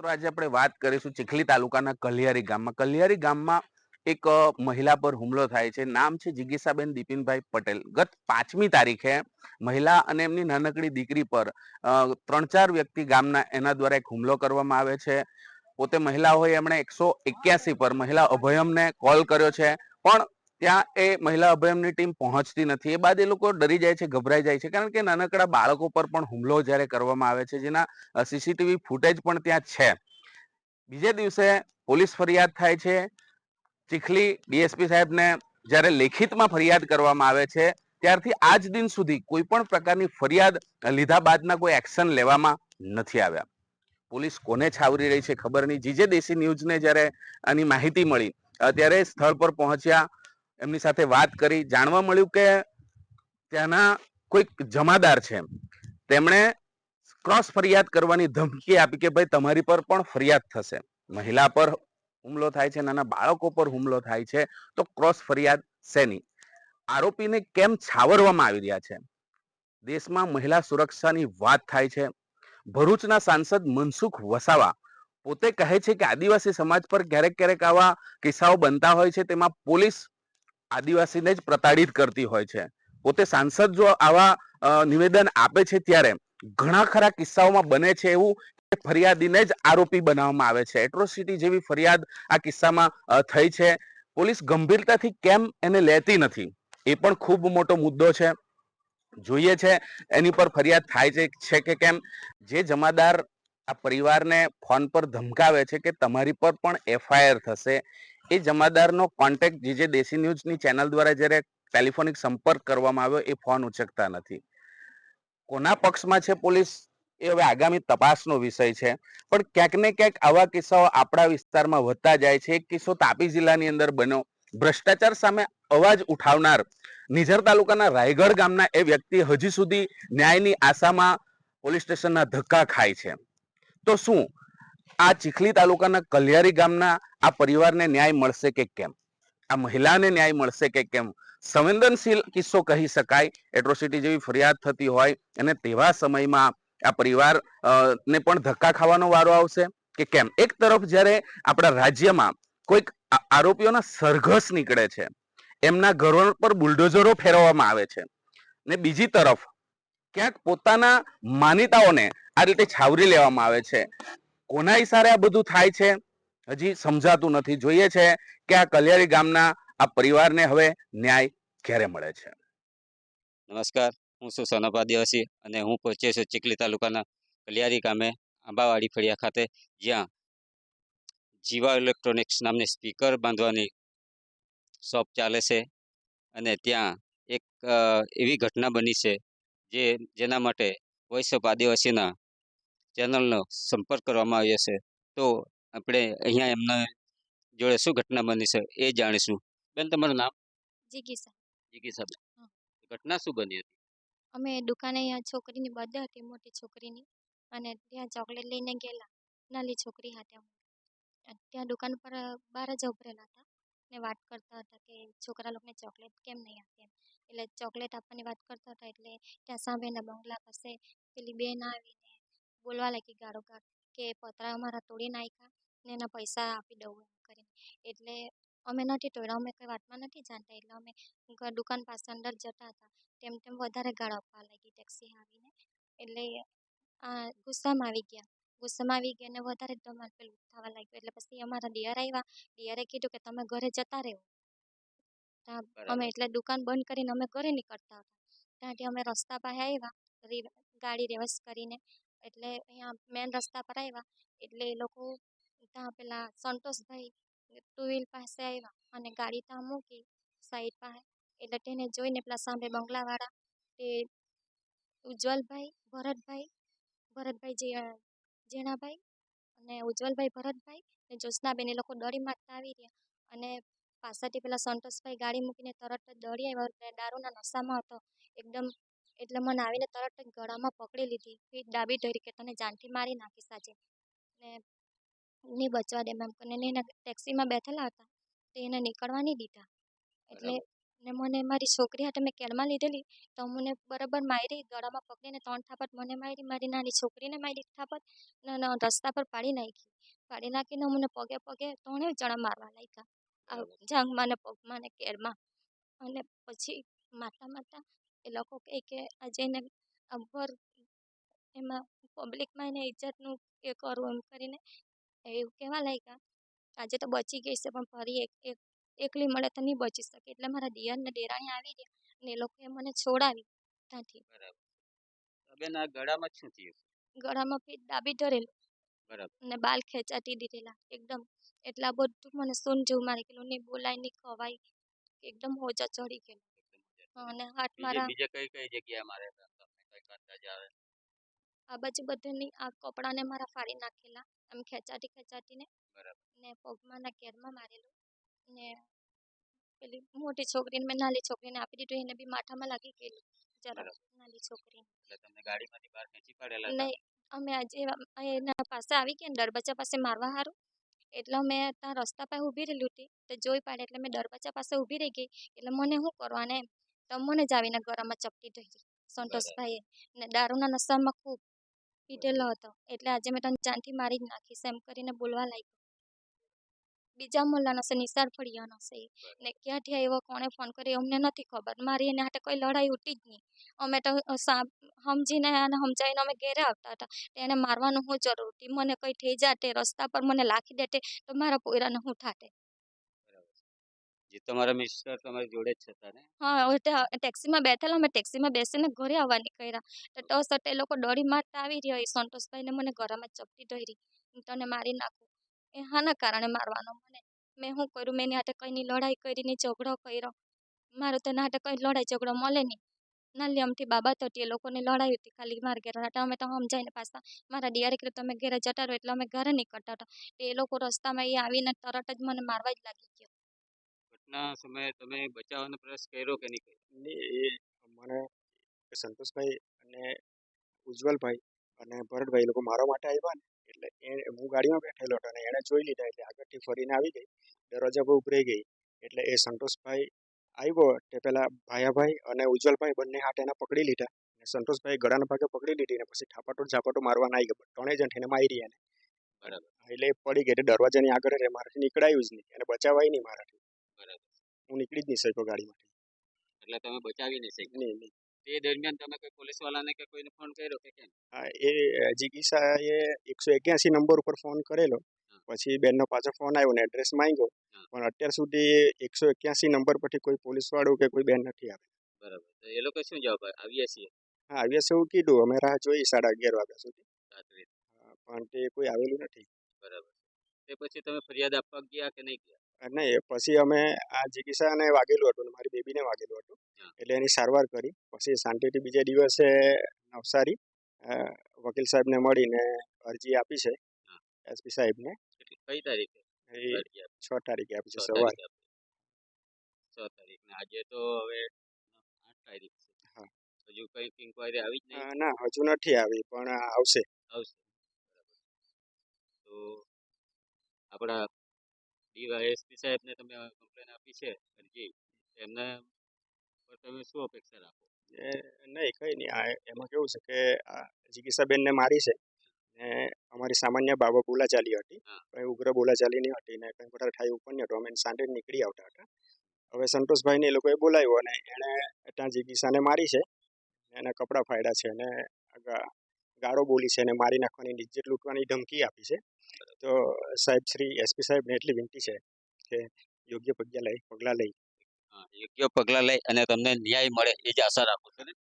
મિત્રો આજે આપણે વાત કરીશું ચીખલી તાલુકાના કલિયારી ગામમાં. કલિયારી ગામમાં એક મહિલા પર હુમલો થાય છે. નામ છે જિગીસાબેન દીપિનભાઈ પટેલ. ગત પાંચમી તારીખે મહિલા અને એમની નાનકડી દીકરી પર ત્રણ ચાર વ્યક્તિ ગામના એના દ્વારા એક હુમલો કરવામાં આવે છે. પોતે મહિલા હોય એમણે એકસો એક્યાસી પર મહિલા અભયમને કોલ કર્યો છે. પણ ત્યાં એ મહિલા અભયમની ટીમ પહોંચતી નથી. એ બાદ એ લોકો ડરી જાય છે, ગભરાઈ જાય છે. કારણ કે નાનકડા બાળકો પર પણ હુમલો જ્યારે કરવામાં આવે છે, જેના સીસીટીવી ફૂટેજ પણ ત્યાં છે. બીજે દિવસે પોલીસ ફરિયાદ થાય છે. ચીખલી ડીએસપી સાહેબને જ્યારે લેખિતમાં ફરિયાદ કરવામાં આવે છે, ત્યારથી આજ દિન સુધી કોઈ પણ પ્રકારની ફરિયાદ લીધા બાદના કોઈ એક્શન લેવામાં નથી આવ્યા. પોલીસ કોને છાવરી રહી છે ખબર નહીં. જીજે દેશી ન્યૂઝને જ્યારે આની માહિતી મળી ત્યારે સ્થળ પર પહોંચ્યા એમની સાથે વાત કરી, જાણવા મળ્યું કે ત્યાંના કોઈક જમાદાર છે તેમણે ક્રોસ ફરિયાદ કરવાની ધમકી આપી કે ભાઈ તમારી પર પણ ફરિયાદ થશે મહિલા પર હુમલો થાય છે, નાના બાળકો પર હુમલો થાય છે, તો ક્રોસ ફરિયાદ શેની આરોપીને કેમ છાવરવામાં આવી રહ્યા છે? દેશમાં મહિલા સુરક્ષાની વાત થાય છે. ભરૂચના સાંસદ મનસુખ વસાવા પોતે કહે છે કે આદિવાસી સમાજ પર ક્યારેક ક્યારેક આવા કિસ્સાઓ બનતા હોય છે, તેમાં પોલીસ આદિવાસીને જ પ્રતાડિત કરતી હોય છે. પોતે સાંસદ જો આવા નિવેદન આપે છે ત્યારે ઘણા ખરા કિસ્સાઓમાં બને છે એવું કે ફરિયાદીને જ આરોપી બનાવવામાં આવે છે. એટ્રોસિટી જેવી ફરિયાદ આ કિસ્સામાં થઈ છે. પોલીસ ગંભીરતાથી કેમ એને લેતી નથી? એ પણ ખૂબ મોટો મુદ્દો છે. જોઈએ છે એની પર ફરિયાદ થાય છે કે કેમ? જે જમાદાર આ પરિવારને ફોન પર ધમકાવે છે કે તમારી પર પણ એફઆઈઆર થશે. એ જમાદારનો કોન્ટેક્ટ જે જે દેશી ન્યૂઝની ચેનલ દ્વારા જ્યારે ટેલિફોનિક સંપર્ક કરવામાં આવ્યો, એ ફોન ઉચકતા નથી. કોના પક્ષમાં છે પોલીસ, એ હવે આગામી તપાસનો વિષય છે. પણ ક્યાંક ને ક્યાંક આવા કિસ્સાઓ આપણા વિસ્તારમાં વધતા જાય છે. એક કિસ્સો તાપી જિલ્લાની અંદર બન્યો. ભ્રષ્ટાચાર સામે અવાજ ઉઠાવનાર નિઝર તાલુકાના રાયગઢ ગામના એ વ્યક્તિ હજી સુધી ન્યાયની આશામાં પોલીસ સ્ટેશનના ધક્કા ખાય છે. તો શું આ ચીખલી તાલુકાના કલ્યારી ગામના આ પરિવારને ન્યાય મળશે કે કેમ? આ મહિલાને ન્યાય મળશે કે કેમ? સંવેદનશીલ કિસ્સો કહી શકાય. એટ્રોસિટી જેવી ફરિયાદ થતી હોય અને તેવા સમયમાં આ પરિવાર ને પણ ધક્કા ખાવાનો વારો આવશે કે કેમ? એક તરફ જ્યારે આપણા રાજ્યમાં કોઈક આરોપીઓના સરઘસ નીકળે છે, એમના ઘરો પર બુલડોઝરો ફેરવવામાં આવે છે, ને બીજી તરફ ક્યાંક પોતાના માનીતાઓને આ રીતે છાવરી લેવામાં આવે છે કોના ઈશારે આ બધું થાય છે? હજી સમજાતું નથી. જોઈએ છે કે આ કલિયારી ગામના આ પરિવારને હવે ન્યાય ક્યારે મળે છે? નમસ્કાર. હું છું સોનાભા આદિવાસી અને હું પહોંચ્યો છું ચીખલી તાલુકાના કલિયારી ગામે, આંબાવાડી ફળિયા ખાતે, જ્યાં જીવા ઇલેક્ટ્રોનિક્સ નામની સ્પીકર બાંધવાની શોપ ચાલે છે અને ત્યાં એક એવી ઘટના બની છે જે, જેના માટે વોઇસ ઓફ આદિવાસીના ચેનલનો સંપર્ક કરવામાં આવ્યો છે. તો આપણે અહીંયા એમના જોડે શું ઘટના બની છે એ જાણીશું. બેન તમારું નામ? જીગીસા જીગી સાહેબ હા. ઘટના શું બની હતી? અમે દુકાને અહીંયા છોકરીની બર્થડે હતી મોટી છોકરીની. અને ત્યાં ચોકલેટ લઈને ગયેલા. નાની છોકરી અમે. ત્યાં દુકાન પર બાર બહાર જ ઉભરેલા હતા. ને વાત કરતા હતા કે છોકરા લોકોને ચોકલેટ કેમ નહીં આપે એટલે ચોકલેટ આપવાની વાત કરતા હતા એટલે ત્યાં સામેના બંગલા પાસે પેલી બેન આવીને બોલવા લાગી ગાળો ગાળ કે પતરા અમારા તોડી નાખ્યા ને એના પૈસા આપી દઉં એમ કરીને. એટલે અમે નથી તોડ્યા અમે કંઈ વાતમાં નથી જાણતા. એટલે અમે દુકાન પાસે અંદર જતા હતા. તેમ તેમ વધારે ગાળ આપવા લાગી ટેક્સી આવીને. એટલે આ ગુસ્સામાં આવી ગયા. ગુસ્સામાં આવી ગયા ને વધારે ધમાલ પેલું થવા લાગ્યું. એટલે પછી અમારા દિયર આવ્યા દિયરે કીધું કે તમે ઘરે જતા રહો ત્યાં અમે એટલે દુકાન બંધ કરીને અમે ઘરે નીકળતા હતા. ત્યાંથી અમે રસ્તા પાસે આવ્યા ગાડી રિવર્સ કરીને એટલે અહીંયા મેન રસ્તા પર આવ્યા એટલે એ લોકો ત્યાં પેલા સંતોષભાઈ ટુ વ્હીલ પાસે આવ્યા અને ગાડી ત્યાં મૂકી સાઈડ પાસે. એટલે તેને જોઈને પેલા સામે બંગલાવાળા તે ઉજ્જવલભાઈ, ભરતભાઈ ભરતભાઈ જે જેણાભાઈ અને ઉજ્જવલભાઈ, ભરતભાઈ ને જ્યોત્સનાબેન એ લોકો દોડી મારતા આવી રહ્યા. અને પાછળથી પેલા સંતોષભાઈ ગાડી મૂકીને તરત જ દોડી આવ્યા. દારૂના નશામાં હતો. એકદમ એટલે મને આવીને તરત જ ગળામાં પકડી લીધી. પીઠ ડાબી ધરી કે તને જાનથી મારી નાખીશ આજે. ને નહીં બચવા દે મેમ કરીને એના ટેક્સીમાં બેઠેલા હતા. તો એને નીકળવા નહીં દીધા. એટલે ને મને મારી છોકરી હાથે મેં કેરમાં લીધેલી. તો મને બરાબર મારી ગળામાં પકડીને ત્રણ થાપટ મને મારી મારી નાની છોકરીને મારી થાપટ ને ને રસ્તા પર પાડી નાખી. પાડી નાખીને મને પગે પગે ત્રણેય જણા મારવા લાગ્યા. આ બરાબર. ને પગમાં ને કેરમાં અને પછી માતા મારતા એ લોકો કહે કે આ જઈને અકબર એમાં પબ્લિકમાં એને ઇજ્જતનું એ કરવું એમ કરીને એવું કહેવા લાગ્યા. આજે તો બચી ગઈ છે પણ ફરી એક એક એકલી મળે તો નહીં બચી શકે. એટલે મારા દિયર ને દેરાણી આવી ગયા અને એ લોકોએ મને છોડાવી ત્યાંથી. બરાબર. બેન આ ગળામાં શું થયું? ગળામાં ફીટ દાબી ધરેલું બરાબર. ને બાલ ખેંચાતી દીધેલા એકદમ એટલા બધું મને સૂન જેવું મારી ગયેલું નહીં બોલાય નહીં ખવાય. એકદમ હોજા ચડી ગયેલું. અને હાથ મારા બીજે કઈ કઈ જગ્યાએ મારે તમને કઈ અંદાજ આવે આ બાજુ બધાની આ કપડાને મારા ફાડી નાખેલા આમ ખેંચાતી ખેંચાતીને બરાબર. ને પગમાં ના કેરમાં મારેલું ને પેલી મોટી છોકરીને મેં નાની છોકરીને આપી દીધું એને બી માથામાં લાગી ગયેલું જરા બરાબર. નાની છોકરીને એટલે તમને ગાડીમાંથી બહાર ખેંચી પાડેલા હતા? નહીં અમે આજે એના પાસે આવી ગયા ને દરબચ્ચા પાસે મારવા હારું એટલે અમે ત્યાં રસ્તા પાસે ઊભી રહેલી હતી તો જોઈ પાડે એટલે મેં દરબચ્ચા પાસે ઊભી રહી ગઈ એટલે મને શું કરવાને એમ તો મને જ આવીને ગળામાં ચપટી થઈ સંતોષભાઈએ ને દારૂના નશામાં ખૂબ પીધેલો હતો. એટલે આજે મેં તને જાનથી મારી જ નાખીશ એમ કરીને બોલવા લાગ્યો. બીજા મોલ્લાનો છે નિસાર ફળિયાનો છે. ને ક્યાંથી આવ્યો કોણે ફોન કર્યો અમને નથી ખબર. મારી એને હાથે કોઈ લડાઈ ઉઠી જ નહીં. અમે તો સમજીને અને સમજાવીને અમે ઘેરે આવતા હતા. તો એને મારવાનું શું જરૂર હતી. મને કંઈ થઈ જાતે રસ્તા પર મને લાખી દેતે તો મારા પોયરાને હું થાતે. તમારા મિસ્ટર તમારી જોડે જ હતા ને? હા ટેક્સીમાં બેઠેલા, અમે ટેક્સીમાં બેસીને ઘરે આવવા નીકળ્યા તો ટસ એ લોકો દોડી મારતા આવી રહ્યા. એ સંતોષભાઈને મને ગળામાં ચપટી ધરી. હું તને મારી નાખું. એ હાના કારણે મારવાનો મને. મેં શું કર્યું? મેં એની હાથે કંઈની લડાઈ કરીને ઝઘડો કર્યો. મારો તો એના હાથે કંઈ લડાઈ ઝઘડો મળે નહીં. નાલી અમથી બાબત હતી એ લોકોની લડાઈ હતી ખાલી મારા ઘેર. હતા અમે તો સમજાઈને પાછા મારા દિયારી કે તમે ઘેરે જતા રહો એટલે અમે ઘરે નીકળતા હતા. એ લોકો રસ્તામાં એ આવીને તરત જ મને મારવા જ લાગી ગયો. ઘટના સમયે તમે બચાવવાનો પ્રયાસ કર્યો કે નહીં કર્યો? એ મને સંતોષભાઈ અને ઉજ્જવલભાઈ અને ભરતભાઈ લોકો મારા માટે આવ્યા ને એટલે એ હું ગાડીમાં બેઠેલો હતો અને એણે જોઈ લીધા એટલે આગળથી ફરીને આવી ગઈ. દરવાજા બહુ ઉભરાઈ ગઈ. એટલે એ સંતોષભાઈ આવ્યો તે પહેલા ભાયાભાઈ અને ઉજ્જવલભાઈ બંને હાથ એના પકડી લીધા. અને સંતોષભાઈ ગળાના ભાગે પકડી લીધી ને પછી ઠાપાટો ઝાપાટો મારવાના આવી ગયો. ત્રણેય જણ એને મારી એને બરાબર. એટલે પડી ગઈ. એટલે દરવાજાની આગળ રહે મારાથી નીકળાયું જ નહીં. એને બચાવાય નહીં મારાથી. હું નીકળી જ નહીં શક્યો ગાડીમાંથી એટલે તમે બચાવી નહીં શક્યા. નહીં નહીં. તે દરમિયાન તમે કોઈ પોલીસ વાળાને કે કોઈને ફોન કર્યો કે કેમ? હા એ જીગીસાએ એકસો એક્યાસી નંબર ઉપર ફોન કરેલો. પછી બેનનો પાછો ફોન આવ્યો ને એડ્રેસ માંગ્યો. પણ અત્યાર સુધી એકસો એક્યાસી નંબર પરથી કોઈ પોલીસ વાળું કે કોઈ બેન નથી આવે બરાબર. તો એ લોકો શું જવાબ? આવ્યા છીએ. હા આવ્યા છે એવું કીધું. અમે રાહ જોઈ સાડા અગિયાર વાગ્યા સુધી. પણ તે કોઈ આવેલું નથી. બરાબર. તે પછી તમે ફરિયાદ આપવા ગયા કે નહીં ગયા? નહીં પછી અમે આ જિગીસાને વાગેલું હતું મારી બેબીને વાગેલું હતું. એટલે એની સારવાર કરી. પછી શાંતિથી બીજા દિવસે નવસારી વકીલ સાહેબને મળીને અરજી આપી છે. એસપી સાહેબને. કઈ તારીખે? છ તારીખે આપી છે સવારે. છ તારીખ. આજે તો હવે આઠ તારીખ છે. હા. હજુ કઈ ઇન્કવાયરી આવી જ નહીં? ના હજુ નથી આવી પણ આવશે. આવશે. તો આપણા ડીવાયએસપી સાહેબને તમે કમ્પ્લેન આપી છે અરજી એમને પર તમે શું અપેક્ષા રાખો? નહીં કંઈ નહીં. આ એમાં કેવું છે કે જિગીસાબેનને મારી છે ને અમારી સામાન્ય બાબત બોલાચાલી હતી. હા. કંઈ ઉગ્ર બોલાચાલી નહીં હતી ને કંઈ વધારે થાય ઉપર નહીં હતું અમે સાંજે નીકળી આવતા હતા. હવે સંતોષભાઈને એ લોકોએ બોલાવ્યો અને એણે ત્યાં જિગીસાને મારી છે. એને કપડાં ફાડ્યા છે અને ગાળો બોલી છે અને મારી નાખવાની ઇજ્જત લૂંટવાની ધમકી આપી છે. તો સાહેબ શ્રી એસપી સાહેબને એટલી વિનંતી છે કે યોગ્ય પગલાં લઈ પગલાં લઈ. યોગ્ય પગલાં લઈ અને તમને ન્યાય મળે, એ જ આશા રાખું છું ને.